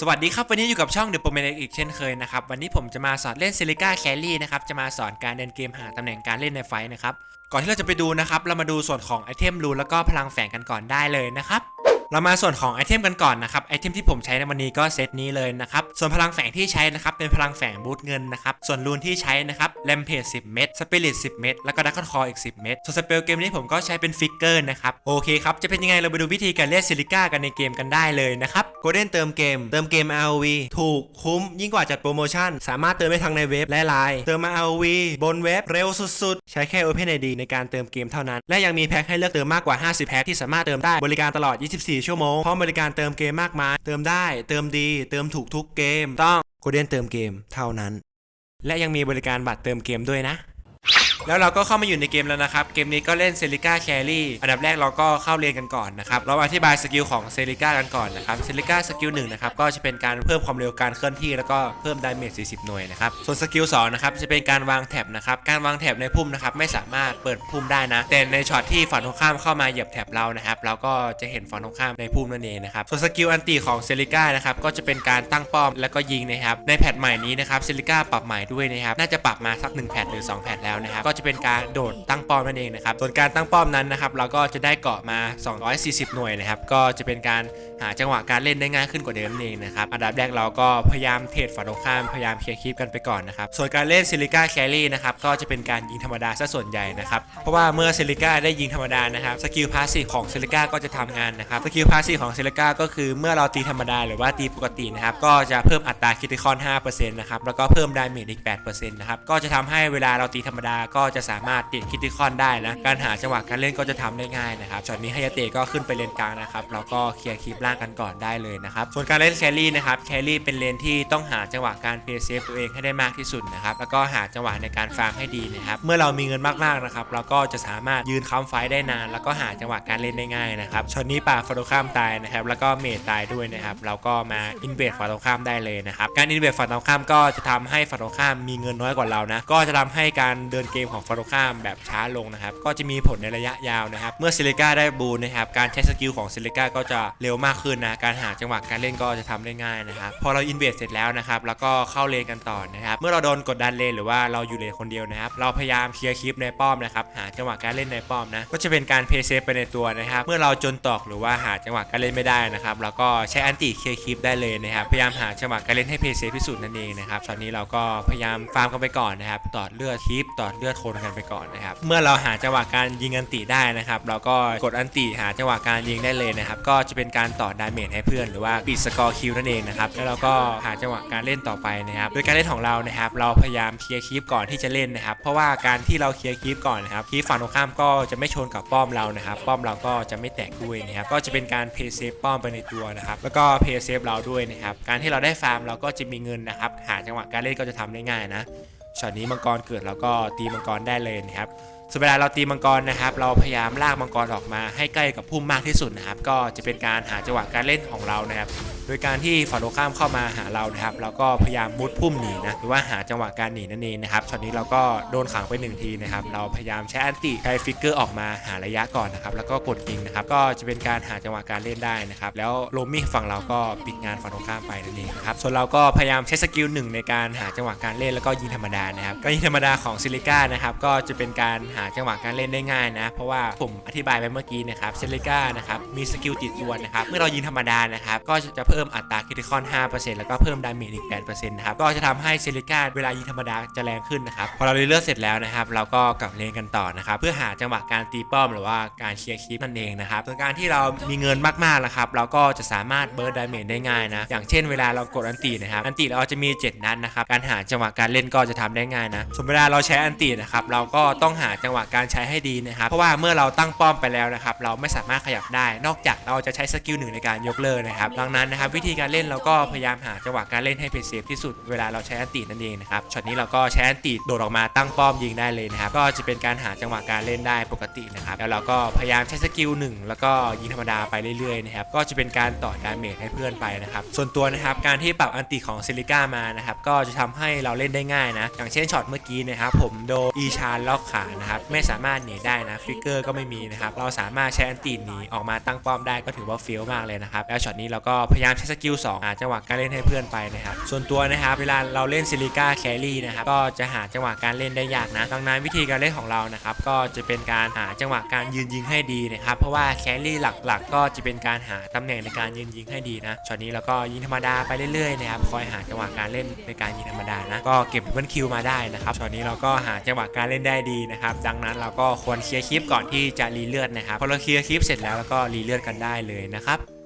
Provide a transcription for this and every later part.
สวัสดีครับ วันนี้อยู่กับช่อง The p r o m a n e อีกเช่นเคยนะครับ วันนี้ผมจะมาสอนเล่นซิลิก้าแคลรี่นะครับ จะมาสอนการเดินเกมหาตำแหน่งการเล่นในไฟนะครับ ก่อนที่เราจะไปดูนะครับ เรามาดูส่วนของไอเทมรูนแล้วก็พลังแฝงกันก่อนได้เลยนะครับเรามาส่วนของไอเทมกันก่อนนะครับไอเทมที่ผมใช้ในวันนี้ก็เซตนี้เลยนะครับส่วนพลังแฝงที่ใช้นะครับเป็นพลังแฝงบูทเงินนะครับส่วนรูนที่ใช้นะครับแลมเพจ10 เม็ดสปิริต10 เม็ดแล้วก็ดักคออีก 10 เม็ดส่วนสเปลเกมนี้ผมก็ใช้เป็นฟิกเกอร์นะครับโอเคครับจะเป็นยังไงเราไปดูวิธีการเล่นซิลิก้ากันในเกมกันได้เลยนะครับโกลเด้นเติมเกม เติมเกม ROV ถูกคุ้มยิ่งกว่าจัดโปรโมชั่น สามารถเติมได้ทั้งในเว็บและไลน์เติมมา ROV บนเว็บเร็วสุดๆ ใช้แค่ OpenID ในการเติมเกมเท่านั้น และยังมีแพ็คให้เลือกเติมมากกว่า 50 แพ็คที่สามารถเติมได้บริการตลอด 24 ชั่วโมง พร้อมบริการเติมเกมมากมาย เติมได้ เติมดี เติมถูกทุกเกม ต้องโคเด้นเติมเกมเท่านั้น และยังมีบริการบัตรเติมเกมด้วยนะ แล้วเราก็เข้ามาอยู่ในเกมแล้วนะครับ เกมนี้ก็เล่นเซริก้าแครี่อันดับแรกเราก็เข้าเรียนกันก่อนนะครับ เราอธิบายสกิลของเซริก้ากันก่อนนะครับ เซริก้าสกิลหนึ่งนะครับ ก็จะเป็นการเพิ่มความเร็วการเคลื่อนที่ แล้วก็เพิ่มดาเมจ 40 หน่วยนะครับ ส่วนสกิล2นะครับ จะเป็นการวางแท็บนะครับ การวางแท็บในพุ่มนะครับ ไม่สามารถเปิดพุ่มได้นะ แต่ในช็อตที่ฝั่งตรงข้ามเข้ามาเหยียบแท็บเรานะครับ เราก็จะเห็นฝั่งตรงข้ามในพุ่มนั่นเองนะครับ ส่วนสกิลอันตีของเซริก้านะครับ ก็จะเป็นการตั้งป้อมแล้วก็ยิงนะครับ ในแพทใหม่นี้นะครับ เซริก้าปรับใหม่ด้วยนะครับ น่าจะปรับมาสัก1แพทหรือ2แพทแล้วนะครับก็จะเป็นการโดดตั้งป้อมนั่นเองนะครับส่วนการตั้งป้อมนั้นนะครับเราก็จะได้เกาะมา 240 หน่วยนะครับก็จะเป็นการหาจังหวะการเล่นได้ง่ายขึ้นกว่าเดิมนั่นเองนะครับอันดับแรกเราก็พยายามเทรดฝั่งตรงข้ามพยายามเคลียร์คลิปกันไปก่อนนะครับส่วนการเล่นซิลิก้าแครี่นะครับก็จะเป็นการยิงธรรมดาซะส่วนใหญ่นะครับเพราะว่าเมื่อซิลิก้าได้ยิงธรรมดานะครับสกิลพาสซีฟของซิลิก้าก็จะทำงานนะครับสกิลพาสซีฟของซิลิก้าก็คือเมื่อเราตีธรรมดาหรือว่าตีปกตินะครับก็จะเพิ่มอัตราคิติคอน5%นะครับแล้วก็เพิ่มดาเมจอีก8%นะครับก็จะทำให้เวลาเราตีธรรมดาก็็จะสามารถติดคิติคอนได้นะ การหาจังหวะการเล่นก็จะทำได้ง่ายนะครับช็อตนี้ไฮยาเตะก็ขึ้นไปเลนกลางนะครับเราก็เคลียร์คลิปล่างกันก่อนได้เลยนะครับส่วนการเล่นแครี่นะครับแครี่เป็นเลนที่ต้องหาจังหวะการเพย์เซฟตัวเองให้ได้มากที่สุดนะครับแล้วก็หาจังหวะในการฟาร์มให้ดีนะครับเมื่อเรามีเงินมากๆนะครับเราก็จะสามารถยืนค้ำไฟได้นาน แล้วก็หาจังหวะการเล่นได้ง่ายนะครับช็อตนี้ป่าฟาโตข้ามตายนะครับแล้วก็เมดตายด้วยนะครับเราก็มาอินเวดฝั่งตรงข้ามได้เลยนะครับการอินเวดฝั่งตรงข้ามก็จะทำให้ฝั่งตรงข้ามมีเงินน้อยกว่าเรานะก็จะทำให้การเดินเกมของฝั่งตรงข้ามแบบช้าลงนะครับ ก็จะมีผลในระยะยาวนะครับ เมื่อซิลิก้าได้บูนนะครับ การใช้สกิลของซิลิก้าก็จะเร็วมากขึ้นนะ การหาจังหวะการเล่นก็จะทำได้ง่ายนะครับ พอเราอินเวดเสร็จแล้วนะครับ แล้วก็เข้าเลนกันต่อนะครับ เมื่อเราโดนกดดันเลนหรือว่าเราอยู่เลนคนเดียวนะครับ เราพยายามเคลียร์คลิปในป้อมนะครับ หาจังหวะการเล่นในป้อมนะ ก็จะเป็นการเพย์เซฟไปในตัวนะครับ เมื่อเราจนตอกหรือว่าหาจังหวะการเล่นไม่ได้นะครับเราก็ใช้อันติเคลียร์คลิปได้เลยนะครับ พยายามหาจังหวะการเล่นให้เพย์เซฟที่สุดนั่นเองนะครับ ตอนนี้เราก็พยายามฟาร์มกันไปก่อนนะครับ ตอดเลือดคลิปตอดเลือดคนกันไปก่อนนะครับ เมื่อเราหาจังหวะการยิงอันติได้นะครับ เราก็กดอันติหาจังหวะการยิงได้เลยนะครับ ก็จะเป็นการต่อดาเมจให้เพื่อนหรือว่าปิดสกอร์คิวนั่นเองนะครับ แล้วเราก็หาจังหวะการเล่นต่อไปนะครับ โดยการเล่นของเรานะครับ เราพยายามเคลียร์คลิปก่อนที่จะเล่นนะครับ เพราะว่าการที่เราเคลียร์คลิปก่อนนะครับคลิปฝั่งตรงข้ามก็จะไม่ชนกับป้อมเรานะครับ ป้อมเราก็จะไม่แตกด้วยนะครับ ก็จะเป็นการเพย์เซฟป้อมไปในตัวนะครับ แล้วก็เพย์เซฟเราด้วยนะครับ การที่เราได้ฟาร์มเราก็จะมีเงินนะครับ หาจังหวะการเล่นก็จะทำได้ง่ายนะ ช็อตนี้มังกรเกิดเราก็ตีมังกรได้เลยนะครับส่วนเวลาเราตีมังกรนะครับ เราพยายามลากมังกรออกมาให้ใกล้กับพุ่มมากที่สุดนะครับ ก็จะเป็นการหาจังหวะการเล่นของเรานะครับ โดยการที่ฝั่งตรงข้ามเข้ามาหาเรานะครับเราก็พยายามมุดพุ่มหนีนะหรือว่าหาจังหวะการหนีนั่นเองนะครับช็อตนี้เราก็โดนขังไปหนึ่งทีนะครับเราพยายามใช้อันติใช้ฟิกเกอร์ออกมาหาระยะก่อนนะครับแล้วก็กดยิงนะครับก็จะเป็นการหาจังหวะการเล่นได้นะครับแล้วโลมี่ฝั่งเราก็ปิดงานฝั่งตรงข้ามไปนั่นเองนะครับส่วนเราก็พยายามใช้สกิลหนึ่งในการหาจังหวะการเล่นแล้วก็ยิงธรรมดานะครับการยิงธรรมดาของซิลิก้านะครับก็จะเป็นการหาจังหวะการเล่นได้ง่ายนะ เพราะว่าผมอธิบายไปเมื่อกี้นะครับซิลิก้านะครับมีสกิลติดตัวนะครับเมื่อเรายิงธรรมดานะครับก็จะเพิ่มิ่มอัตราคิติคอน 5%แล้วก็เพิ่มดาเมจอีก 8%นะครับ ก็จะทำให้เซลิก้าเวลายิงธรรมดาจะแรงขึ้นนะครับ พอเราเลือกเสร็จแล้วนะครับ เราก็กลับเลนกันต่อนะครับ เพื่อหาจังหวะการตีป้อมหรือว่าการเคลียร์คลิปนั่นเองนะครับส่วนการที่เรามีเงินมากๆนะครับ เราก็จะสามารถเบิร์ดดาเมจได้ง่ายนะ อย่างเช่นเวลาเรากดอันตีนะครับ อันตีเราจะมี 7 นัดนะครับ การหาจังหวะการเล่นก็จะทำได้ง่ายนะ ส่วนเวลาเราใช้อันตีนะครับ เราก็ต้องหาจังหวะการใช้ให้ดีนะครับ เพราะว่าเมื่อเราตั้งป้อมไปแล้วนะครับ เราไม่สามารถขยับได้ นอกจากเราจะใช้สกิลหนึ่งในการยกเลิกนะครับ ดังนั้นนะครับวิธีการเล่นเราก็พยายามหาจังหวะการเล่นให้เพย์เซฟที่สุดเวลาเราใช้อันตีนั่นเองนะครับช็อตนี้เราก็ใช้อันตีโดดออกมาตั้งป้อมยิงได้เลยนะครับก็จะเป็นการหาจังหวะการเล่นได้ปกตินะครับแล้วเราก็พยายามใช้สกิลหนึ่งแล้วก็ยิงธรรมดาไปเรื่อยๆนะครับก็จะเป็นการต่อดาเมจให้เพื่อนไปนะครับส่วนตัวนะครับการที่ปรับอันติของซิลิก้ามานะครับก็จะทำให้เราเล่นได้ง่ายนะอย่างเช่นช็อตเมื่อกี้นะครับผมโดอีชานล็อกขานะครับไม่สามารถหนีได้นะฟิกเกอร์ก็ไม่มีนะครับเราสามารถใช้อันติหนีออกมาตั้งป้อมได้ก็ถือว่าเฟี้ยวมากเลยนะครับแล้วช็อตนี้เราก็พยายามใช้สกิล2หาจังหวะการเล่นให้เพื่อนไปนะครับส่วนตัวนะครับเวลาเราเล่นซิลิก้าแครี่นะครับก็จะหาจังหวะการเล่นได้ยากนะดังนั้นวิธีการเล่นของเรานะครับก็จะเป็นการหาจังหวะการยืนยิงให้ดีนะครับเพราะว่าแครี่หลักๆ ก็จะเป็นการหาตำแหน่งในการยืนยิงให้ดีนะช็อตนี้เราก็ยิงธรรมดาไปเรื่อยๆนะครับคอยหาจังหวะการเล่นในการยิงธรรมดานะก็เก็บบันคิวมาได้นะครับช็อตนี้เราก็หาจังหวะการเล่นได้ดีนะครับดังนั้นเราก็ควรเคลียร์คลิปก่อนที่จะรีเลือดนะครับพอเราเคลียร์คลิปเสร็จแล้วเราก็รีเลือดกันได้เลยนะครับ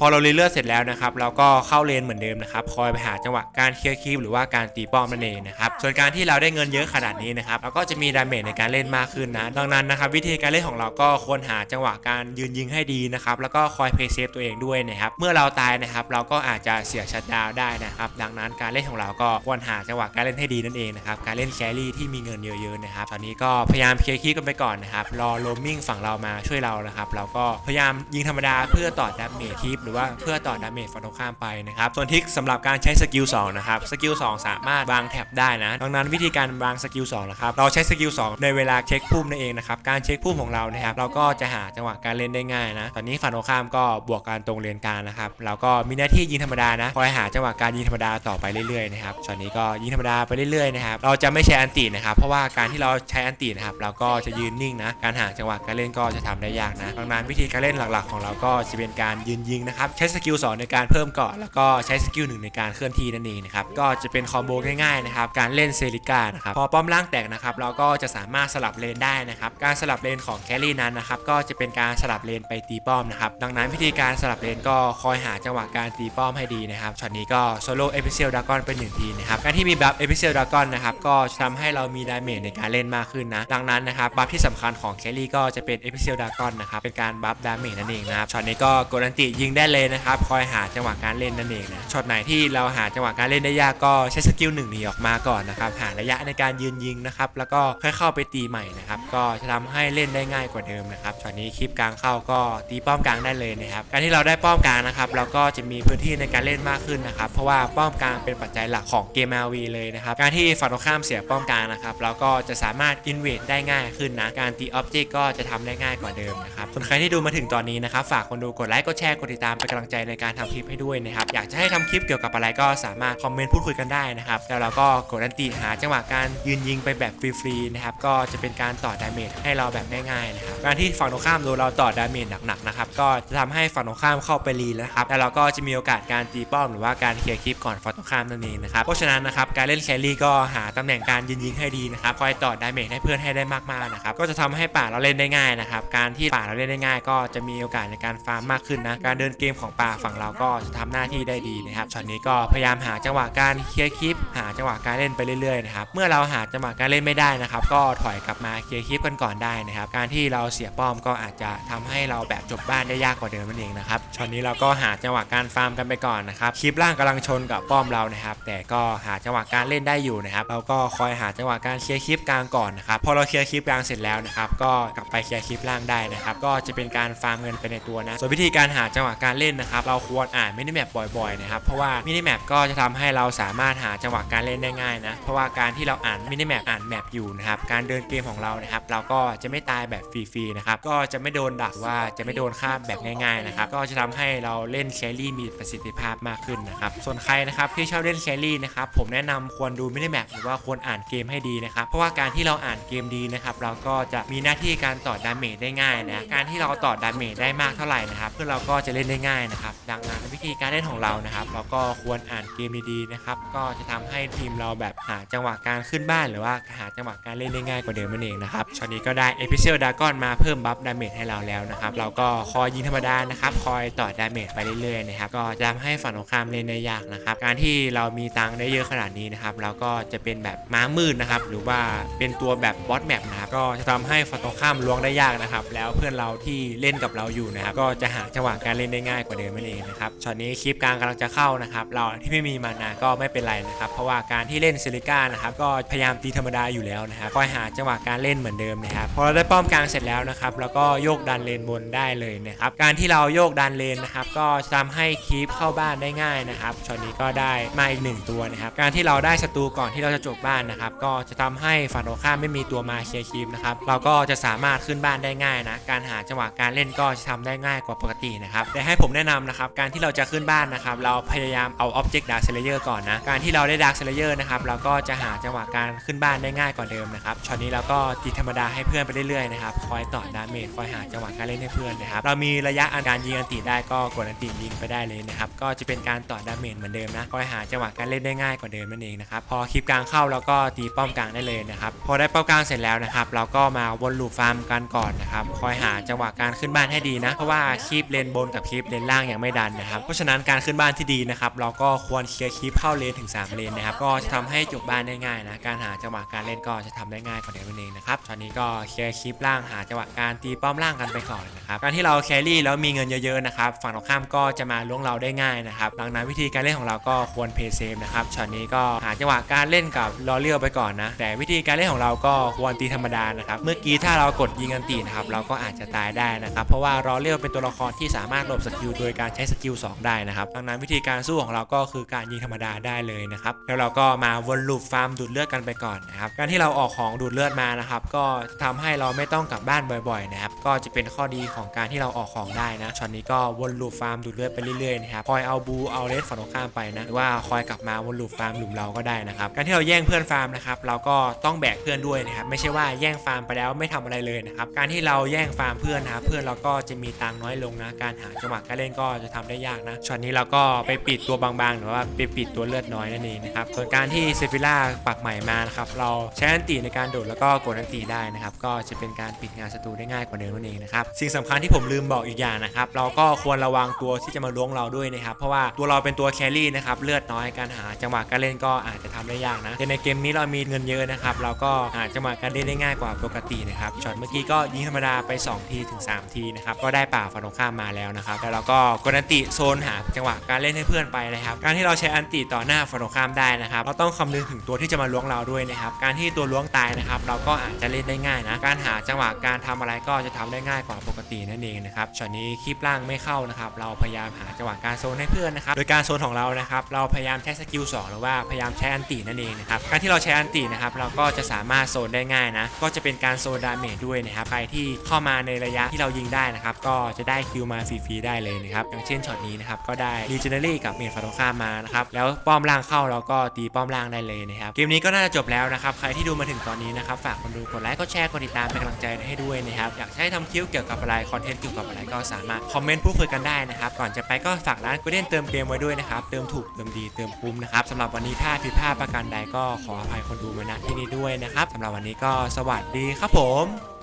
พอเรารีเลือดเสร็จแล้วนะครับเราก็เข้าเลนเหมือนเดิมนะครับคอยไปหาจังหวะการเคลียร์คีปหรือว่าการตีป้อมนั่นเองนะครับส่วนการที่เราได้เงินเยอะขนาดนี้นะครับเราก็จะมีดาเมจในการเล่นมากขึ้นนะดังนั้นนะครับวิธีการเล่นของเราก็ควรหาจังหวะการยืนยิงให้ดีนะครับแล้วก็คอยเพย์เซฟตัวเองด้วยนะครับเมื่อเราตายนะครับเราก็อาจจะเสียชัดดาวได้นะครับดังนั้นการเล่นของเราก็ควรหาจังหวะการเล่นให้ดีนั่นเองนะครับการเล่นแครี่ที่มีเงินเยอะๆนะครับตอนนี้ก็พยายามเคลียร์คีปกันไปก่อนนะครับรอโรมมิ่งฝั่งเรามาช่วยเรานะครับเราก็พยายามยิงธรรมดาเพื่อต่อดาเมจคีปหรือว่าเพื่อต่อดาเมจฝั่งตรงข้ามไปนะครับส่วนทิกสำหรับการใช้สกิล2นะครับสกิล2สามารถวางแท็บได้นะดังนั้นวิธีการวางสกิล2นะครับเราใช้สกิล2ในเวลาเช็คพุ่มนั่นเองนะครับการเช็คพุ่มของเรานะครับเราก็จะหาจังหวะการเล่นได้ง่ายนะ ตอนนี้ฝั่งตรงข้ามก็บวกการตรงเลนกางนะครับเราก็มีหน้าที่ยิงธรรมดานะคอยหาจังหวะการยิงธรรมดาต่อไปเรื่อยๆนะครับช็อตนี้ก็ยิงธรรมดาไปเรื่อยๆนะครับเราจะไม่ใช้อันตินะครับเพราะว่าการที่เราใช้อันตินะครับเราก็จะยืนนิ่งนะการหาจังหวะการเล่นก็จะทำได้ยากนะดังนั้นวิธีการเล่นหลักๆ ของเราก็จะเป็นการยืนยิงนะครับใช้สกิล2ในการเพิ่มเกาะแล้วก็ใช้สกิลหนึ่งในการเคลื่อนที่นั่นเองนะครับก็จะเป็นคอมโบง่ายๆนะครับการเล่นเซริก้านะครับพอป้อมล่างแตกนะครับเราก็จะสามารถสลับเลนได้นะครับการสลับเลนของแครี่นั้นนะครับก็จะเป็นการสลับเลนไปตีป้อมนะครับดังนั้นวิธีการสลับเลนก็คอยหาจังหวะการตีป้อมให้ดีนะครับช็อตนี้ก็โซโล่เอพิเซียลดากอนเป็นหนึ่งทีนะครับการที่มีบัฟเอพิเซียลดากอนนะครับก็ทำให้เรามีดาเมจในการเล่นมากขึ้นนะดังนั้นนะครับบัฟที่สำคัญของแครี่ก็จะเป็นเอพิเซลดากอนนะครับเป็นการบัฟดาเมจนั่นเองนะครับช็อตนี้ก็กดอันติยิงได้เลยนะครับคอยหาจังหวะการเล่นนั่นเองนะช็อตไหนที่เราหาจังหวะการเล่นได้ยากก็ใช้สกิลหนึ่งหนีออกมาก่อนนะครับหาระยะในการยืนยิงนะครับแล้วก็ค่อยเข้าไปตีใหม่นะครับก็จะทำให้เล่นได้ง่ายกว่าเดิมนะครับช็อตนี้คลิปกลางเข้าก็ตีป้อมกลางได้เลยนะครับการที่เราได้ป้อมกลางนะครับเราก็จะมีพื้นที่ในการเล่นมากขึ้นนะครับเพราะว่าป้อมกลางเป็นปัจจัยหลักของเกม RV เลยนะครับการที่ฝั่งตรงข้ามเสียป้อมกลางนะครับเราก็จะสามารถอินเวดได้ง่ายขึ้นนะการตีออบเจกต์ก็จะทำได้ง่ายกว่าเดิมนะครับส่วนใครที่ดูมาถึงตอนนี้นะครับฝากคนดูกดไลค์กดแชร์กดติดตามเป็นกำลังใจในการทำคลิปให้ด้วยนะครับ อยากจะให้ทำคลิปเกี่ยวกับอะไรก็สามารถคอมเมนต์พูดคุยกันได้นะครับ แล้วเราก็กดอันตีหาจังหวะการยืนยิงไปแบบฟรีๆนะครับ ก็จะเป็นการต่อดาเมจให้เราแบบง่ายๆนะครับ การที่ฝั่งตรงข้ามโดนเราต่อดาเมจหนักๆนะครับ ก็จะทำให้ฝั่งตรงข้ามเข้าไปรีแล้วนะครับ แล้วเราก็จะมีโอกาสการตีป้อมหรือว่าการเคลียร์คลิปก่อนฝั่งตรงข้ามนั่นเองนะครับ เพราะฉะนั้นนะครับการเล่นแครี่ก็หาตำแหน่งการยืนยิงให้ดีนะครับ คอยต่อดาเมจให้เพื่อนให้ได้มากๆนะครับ ก็จะทำให้ป่าเราเล่นได้ง่ายนะครับ การที่ป่าเราเล่นได้ง่าย ก็จะมีโอกาสในการฟาร์มมากขึ้นนะ การเดินเกมของป่าฝั่งเราก็จะทำหน้าที่ได้ดีนะครับช็อตนี้ก็พยายามหาจังหวะการเคลียร์คลิป หาจังหวะการเล่นไปเรื่อยๆนะครับเมื่อเราหาจังหวะการเล่นไม่ได้นะครับ ก็ถอยกลับมาเคลียร์คลิปกันก่อนได้นะครับ การที่เราเสียป้อมก็อาจจะทำให้เราแบบจบบ้านได้ยากกว่าเดิมนั่นเองนะครับช็อตนี้เราก็หาจังหวะการฟาร์มกันไปก่อนนะครับคลิปล่างกำลังชนกับป้อมเรานะครับ แต่ก็หาจังหวะการเล่นได้อยู่นะครับเราก็คอยหาจังหวะการเคลียร์คลิปกลางก่อนนะครับพอเราเคลียร์คลิปกลางเสร็จแล้วนะครับก็กลับไปเคลียร์คลิปล่างได้นะครับก็จะเป็นการฟาร์มเงินไปในตัวนะส่วนวิธีการหาจังหวะการเล่นนะครับ เราควรอ่านมินิแมปบ่อยๆนะครับ เพราะว่ามินิแมปก็จะทำให้เราสามารถหาจังหวะการเล่นได้ง่ายนะ เพราะว่าการที่เราอ่านมินิแมปอ่านแมปอยู่นะครับ การเดินเกมของเรานะครับ เราก็จะไม่ตายแบบฟรีๆนะครับ ก็จะไม่โดนดักว่าจะไม่โดนฆ่าแบบง่ายๆนะครับ ก็จะทำให้เราเล่นแครี่มีประสิทธิภาพมากขึ้นนะครับ ส่วนใครนะครับที่ชอบเล่นแครี่นะครับ ผมแนะนำควรดูมินิแมปหรือว่าควรอ่านเกมให้ดีนะครับ เพราะว่าการที่เราอ่านเกมดีนะครับ เราก็จะมีหน้าที่การต่อดาเมจได้ง่ายนะ การที่เราต่อดาเมจได้มากเท่าไหร่นะครับ เพื่อเราก็จะเล่นได้ง่ายนะครับ ดังนั้นวิธีการเล่นของเรานะครับ เราก็ควรอ่านเกมดีๆนะครับ ก็จะทำให้ทีมเราแบบหาจังหวะการขึ้นบ้าน หรือว่าหาจังหวะการเล่นได้ง่ายกว่าเดิมนั่นเองนะครับช็อตนี้ก็ได้เอพิเซลดากอนมาเพิ่มบัฟดาเมจให้เราแล้วนะครับ เราก็คอยยิงธรรมดานะครับ คอยต่อดาเมจไปเรื่อยๆนะครับ ก็จะทำให้ฝั่งตรงข้ามเล่นได้ยากนะครับ การที่เรามีตังได้เยอะขนาดนี้นะครับ เราก็จะเป็นแบบม้ามืดนะครับ หรือว่าเป็นตัวแบบบอสแมปนะครับ ก็จะทำให้ฝั่งตรงข้ามล้วงได้ยากนะครับ แล้วเพื่อนเราที่เล่นกับเราอยู่นะครับ ก็จะหาจังหวะการเล่นได้ง่ายกว่าเดิมนั่นเองนะครับช็อตนี้คลิปกลางกำลังจะเข้านะครับเราที่ไม่มีมานาก็ไม่เป็นไรนะครับเพราะว่าการที่เล่นซิลิก้านะครับก็พยายามตีธรรมดาอยู่แล้วนะครับคอยหาจังหวะการเล่นเหมือนเดิมนะครับพอเราได้ป้อมกลางเสร็จแล้วนะครับแล้วก็โยกดันเลนบนได้เลยนะครับการที่เราโยกดันเลนนะครับก็จะทำให้คลิปเข้าบ้านได้ง่ายนะครับช็อตนี้ก็ได้มาอีกหนึ่งตัวนะครับการที่เราได้ศัตรูก่อนที่เราจะจบบ้านนะครับก็จะทำให้ฝั่งตรงข้ามไม่มีตัวมาเคลียร์คลิปนะครับเราก็จะสามารถขึ้นบ้านได้ง่ายนะการหาจังหวะการเล่นก็จะทำได้ง่ายกว่าปกตินะครับแต่ให้ผมแนะนำนะครับการที่เราจะขึ้นบ้านนะครับเราพยายามเอา Object Dark Slayer ก่อนนะการที่เราได้ Dark Slayer นะครับเราก็จะหาจังหวะการขึ้นบ้านได้ง่ายกว่าเดิมนะครับช็อตนี้เราก็ตีธรรมดาให้เพื่อนไปเรื่อยๆนะครับคอยต่อดาเมจคอยหาจังหวะการเล่นให้เพื่อนนะครับเรามีระยะอันการยิงอันติได้ก็กดอันติยิงไปได้เลยนะครับก็จะเป็นการต่อดาเมจเหมือนเดิมนะคอยหาจังหวะการเล่นได้ง่ายกว่าเดิมนั่นเองนะครับพอคลิปกลางเข้าเราก็ตีป้อมกลางได้เลยนะครับพอได้ป้อมกลางเสร็จแล้วนะครับเราก็มาวนลูปฟาร์มกันก่อนนะครับคอยหาจังหวะการขึ้นบ้านให้ดีนะ เพราะว่าคลิปเลนบนกับคลิปเลนล่างยังไม่ดันนะครับ เพราะฉะนั้นการขึ้นบ้านที่ดีนะครับ เราก็ควรเคลียร์คลิปเข้าเลนถึง 3 เลนนะครับ ก็จะทำให้จบบ้านได้ง่ายนะ การหาจังหวะการเล่นก็จะทำได้ง่ายกว่าเดิมนั่นเองนะครับ ตอนนี้ก็เคลียร์คลิปล่างหาจังหวะการตีป้อมล่างกันไปก่อนนะครับ การที่เราแครี่แล้วมีเงินเยอะๆนะครับ ฝั่งตรงข้ามก็จะมาล้วงเราได้ง่ายนะครับดังนั้นวิธีการเล่นของเราก็ควรเพย์เซฟนะครับ ช็อตนี้ก็หาจังหวะการเล่นกับลอเลียวไปก่อนนะ แต่วิธีการเล่นของเราก็ควรตีธรรมดานะครับ เมื่อกี้ถ้าเรากดยิงอันตีนะครับ เราก็อาจจะตายได้นะครับ เพราะว่ารอเลียวเป็นตัวละครที่สามารถหลบสกิลโดยการใช้สกิล2ได้นะครับดังนั้นวิธีการสู้ของเราก็คือการยิงธรรมดาได้เลยนะครับแล้วเราก็มาวนลูปฟาร์มดูดเลือดกันไปก่อนนะครับการที่เราออกของดูดเลือดมานะครับก็ทำให้เราไม่ต้องกลับบ้านบ่อยๆนะครับก็จะเป็นข้อดีของการที่เราออกของได้นะช็อตนี้ก็วนลูปฟาร์มดูดเลือดไปเรื่อยๆนะครับคอยเอาบูเอาเลสฝั่งตรงข้ามไปนะหรือว่าคอยกลับมาวนลูปฟาร์มหลุมเราก็ได้นะครับการที่เราแย่งเพื่อนฟาร์มนะครับเราก็ต้องแบกเพื่อนด้วยนะครับไม่ใช่ว่าแย่งฟาร์มไปแล้วไม่ทำอะไรเลยนะครับการที่เราแย่งฟาร์มเพื่อนนะครับเพื่อนเราก็จะมีตังน้อยลงนะการหาจังหวะการเล่นก็จะทำได้ยากนะช็อตนี้เราก็ไปปิดตัวบางๆหรือว่าไปปิดตัวเลือดน้อยนั่นเองนะครับส่วนการที่เซฟิล่าปรับใหม่มานะครับเราใช้อันตีในการโดดแล้วก็กดอันตีได้นะครับก็จะเป็นการปิดงานศัตรูได้ง่ายกว่าเดิมนั่นเองนะครับสิ่งสำคัญที่ผมลืมบอกอีกอย่างนะครับเราก็ควรระวังตัวที่จะมาล้วงเราด้วยนะครับเพราะว่าตัวเราเป็นตัวแครี่นะครับเลือดน้อยการหาจังหวะการเล่นก็อาจจะทำได้ยากนะแต่ในเกมนี้เรามีเงินเยอะนะครับเราก็หาจังหวะการเล่นได้ง่ายกว่าปกตินะครับช็อตเมื่อกี้ก็ยิงธรรมดาไป 2 ทีถึง 3 ทีนะครับก็ได้ป่าฝั่งตรงข้ามมาแล้วนะครับแล้วเราก็กดอันติโซนหาจังหวะการเล่นให้เพื่อนไปนะครับ การที่เราใช้อันติต่อหน้าฝั่งตรงข้ามได้นะครับ เราต้องคำนึงถึงตัวที่จะมาล้วงเราด้วยนะครับ การที่ตัวล้วงตายนะครับ เราก็อาจจะเล่นได้ง่ายนะ การหาจังหวะการทำอะไรก็จะทำได้ง่ายกว่าปกตินั่นเองนะครับช็อตนี้คลิปล่างไม่เข้านะครับ เราพยายามหาจังหวะการโซนให้เพื่อนนะครับ โดยการโซนของเรานะครับ เราพยายามใช้สกิล2หรือว่าพยายามใช้อันตินั่นเองนะครับ การที่เราใช้อันตินะครับ เราก็จะสามารถโซนได้ง่ายนะ ก็จะเป็นการโซนดาเมจด้วยนะครับ ใครที่เข้ามาในระยะที่เรายิงได้นะครับ ก็จะได้คิวมาฟรีๆได้เลยนะครับอย่างเช่นช็อตนี้นะครับก็ได้รีเจเนอรี่กับเมดฟาโตคามานะครับแล้วป้อมล่างเข้าเราก็ตีป้อมล่างได้เลยนะครับเกมนี้ก็น่าจะจบแล้วนะครับใครที่ดูมาถึงตอนนี้นะครับฝากคนดูกดไลค์กดแชร์กดติดตามเป็นกำลังใจให้ด้วยนะครับอยากให้ทำคลิปเกี่ยวกับอะไรคอนเทนต์เกี่ยวกับอะไรก็สามารถคอมเมนต์พูดคุยกันได้นะครับก่อนจะไปก็ฝากร้านกูเด่นเติมเกมไว้ด้วยนะครับเติมถูกเติมดีเติมคุ้มนะครับสำหรับวันนี้ถ้าผิดพลาดประการใดก็ขออภัยคนดูมาณที่นี้ด้วยนะครับสำหรับวันนี้ก็สวัสดีครับผม